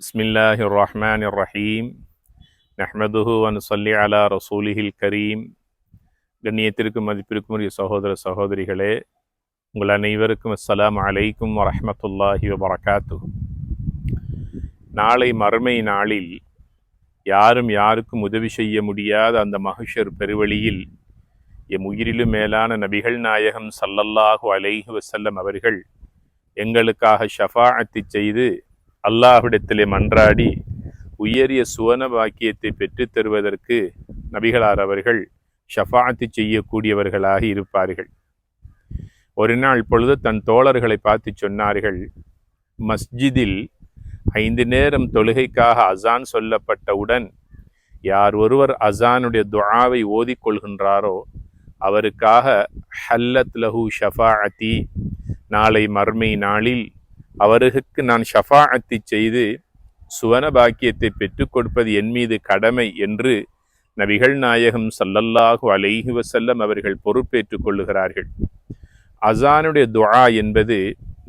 بسم الله الرحمن الرحيم நஹ்மதுஹு an சொல்லி அலா ரசூலிஹில் கரீம் கண்ணியத்திற்கும் மதிப்பிற்கும் உரிய சகோதர சகோதரிகளே உங்கள் அனைவருக்கும் அஸ்ஸலாம் அலைக்கும் வரஹமத்துல்லாஹி வபரகாத்து நாளை மறுமை நாளில் யாரும் யாருக்கும் உதவி செய்ய முடியாத அந்த மகிஷர் பெருவழியில் எம் உயிரிலும் மேலான நபிகள் நாயகம் சல்லல்லாஹு அலைஹி வசல்லம் அவர்கள் எங்களுக்காக ஷஃபாஅத்தி செய்து அல்லாஹ்விடத்திலே மன்றாடி உயரிய சுவன பாக்கியத்தை பெற்றுத் தருவதற்கு நபிகளார் அவர்கள் ஷஃபாத்து செய்யக்கூடியவர்களாக இருப்பார்கள். ஒரு நாள் பொழுது தன் தோழர்களை பார்த்து சொன்னார்கள் மஸ்ஜிதில் ஐந்து நேரம் தொழுகைக்காக அசான் சொல்லப்பட்டவுடன் யார் ஒருவர் அசானுடைய துஆவை ஓதிக்கொள்கின்றாரோ அவருக்காக ஹல்லத் லஹு ஷஃபாஅத்தி நாளை மர்மை நாளில் அவருக்கு நான் ஷஃபாஅத்தி செய்து சுவன பாக்கியத்தை பெற்றுக் கொடுப்பது என் மீது கடமை என்று நபிகள் நாயகம் சல்லல்லாஹு அலைஹி வசல்லம் அவர்கள் பொறுப்பேற்றுக் கொள்ளுகிறார்கள். அசானுடைய துஆ என்பது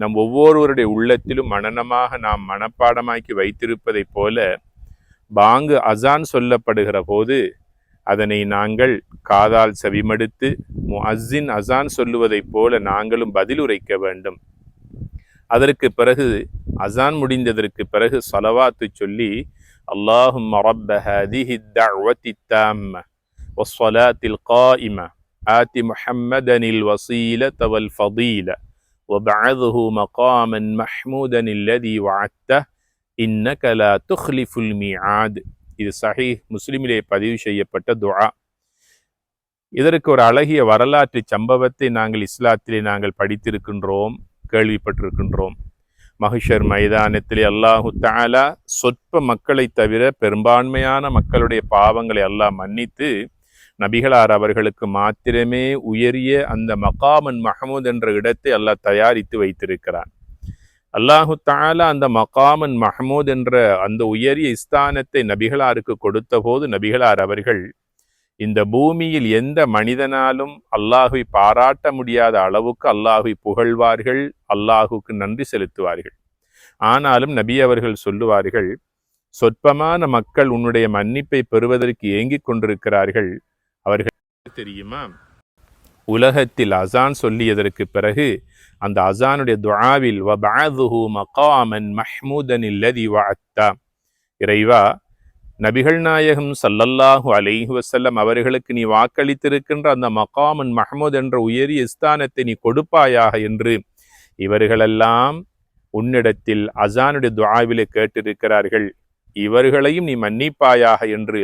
நம் ஒவ்வொருவருடைய உள்ளத்திலும் மனநமாக நாம் மனப்பாடமாக்கி வைத்திருப்பதைப் போல பாங்கு அசான் சொல்லப்படுகிற போது அதனை நாங்கள் காதால் செவிமடுத்து முஅஸ்ஸின் அசான் சொல்லுவதைப் போல நாங்களும் பதிலுரைக்க வேண்டும். அதற்கு பிறகு அசான் முடிந்ததற்கு பிறகு சலவாத்து சொல்லி அல்லாஹும் رب هذه الدعوة التامة والصلاة القائمة آت محمدا الوسيلة والفضيلة وبعثه مقاما محمودا الذي وعدته إنك لا تخلف الميعاد இது சஹீஹ் முஸ்லிமிலே பதிவு செய்யப்பட்ட துஆ இதற்கு ஒரு அழகிய வரலாற்று சம்பவத்தை நாங்கள் இஸ்லாத்திலே நாங்கள் படித்திருக்கின்றோம் கேள்விப்பட்டிருக்கின்றோம். மகிஷர் மைதானத்திலே அல்லாஹு தாலா சொற்ப மக்களை தவிர பெரும்பான்மையான மக்களுடைய பாவங்களை அல்லாஹ் மன்னித்து நபிகளார் அவர்களுக்கு மாத்திரமே உயரிய அந்த மகாமன் மஹமூத் என்ற இடத்தை அல்லாஹ் தயாரித்து வைத்திருக்கிறான். அல்லாஹு தாலா அந்த மகாமன் மஹமூத் என்ற அந்த உயரிய ஸ்தானத்தை நபிகளாருக்கு கொடுத்த போது நபிகளார் அவர்கள் இந்த பூமியில் எந்த மனிதனாலும் அல்லாஹுவை பாராட்ட முடியாத அளவுக்கு அல்லாஹுவை புகழ்வார்கள் அல்லாஹுக்கு நன்றி செலுத்துவார்கள். ஆனாலும் நபி அவர்கள் சொல்லுவார்கள் சொற்பமான மக்கள் உன்னுடைய மன்னிப்பை பெறுவதற்கு ஏங்கிக் கொண்டிருக்கிறார்கள். அவர்கள் தெரியுமா? உலகத்தில் அசான் சொல்லியதற்கு பிறகு அந்த அசானுடைய துவாவில் மகாமன் மஹ்மூதன் இல்லதி வஅத்தா. இறைவா நபிகள் நாயகம் சல்லல்லாஹு அலைஹு வசல்லம் அவர்களுக்கு நீ வாக்களித்திருக்கின்ற அந்த மகாமன் மஹமூத் என்ற உயரிய ஸ்தானத்தை நீ கொடுப்பாயாக என்று இவர்களெல்லாம் உன்னிடத்தில் அசானுடைய துவாவிலே கேட்டிருக்கிறார்கள். இவர்களையும் நீ மன்னிப்பாயாக என்று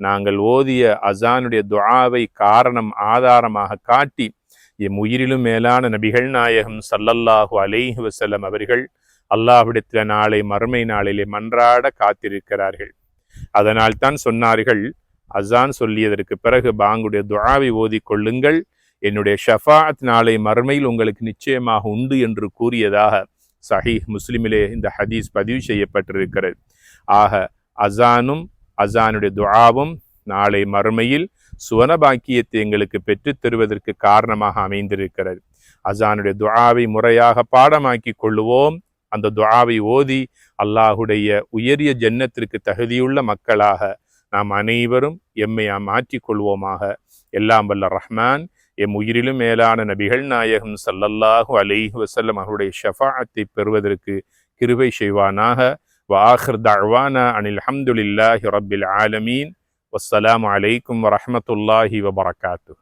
நாங்கள் ஓதிய அசானுடைய துவாவை காரணம் ஆதாரமாக காட்டி எம் உயிரிலும் மேலான நபிகள் நாயகம் சல்லல்லாஹு அலைஹி வசல்லம் அவர்கள் அல்லாஹ்விடத்தில் நாளை மறுமை நாளிலே மன்றாட காத்திருக்கிறார்கள். அதனால் தான் சொன்னார்கள் அசான் சொல்லியதற்கு பிறகு பாங்குடைய துவாவை ஓதி கொள்ளுங்கள். என்னுடைய ஷஃபாத் நாளை மறுமையில் உங்களுக்கு நிச்சயமாக உண்டு என்று கூறியதாக சஹீஹ் முஸ்லிமிலே இந்த ஹதீஸ் பதிவு செய்யப்பட்டிருக்கிறது. ஆக அசானும் அசானுடைய துவாவும் நாளை மறுமையில் சுவன பாக்கியத்தை எங்களுக்கு பெற்றுத் தருவதற்கு காரணமாக அமைந்திருக்கிறது. அசானுடைய துவாவை முறையாக பாடமாக்கி கொள்ளுவோம். அந்த துவாவை ஓதி அல்லாஹுடைய உயரிய ஜன்னத்திற்கு தகுதியுள்ள மக்களாக நாம் அனைவரும் எம்மை மாற்றிக்கொள்வோமாக எல்லாம் வல்ல ரஹ்மான். எம் உயிரிலும் மேலான நபிகள் நாயகம் சல்லல்லாஹு அலைஹி வசல்லம் அவருடைய ஷஃபாத்தை பெறுவதற்கு கிருபை செய்வானாக. வாஹர் தழ்வானா அனில் அஹமதுல்லாஹி ரபில் ஆலமீன். வஸ்ஸலாம் அலைக்கும் வரமத்துல்லாஹி வபரகாத்து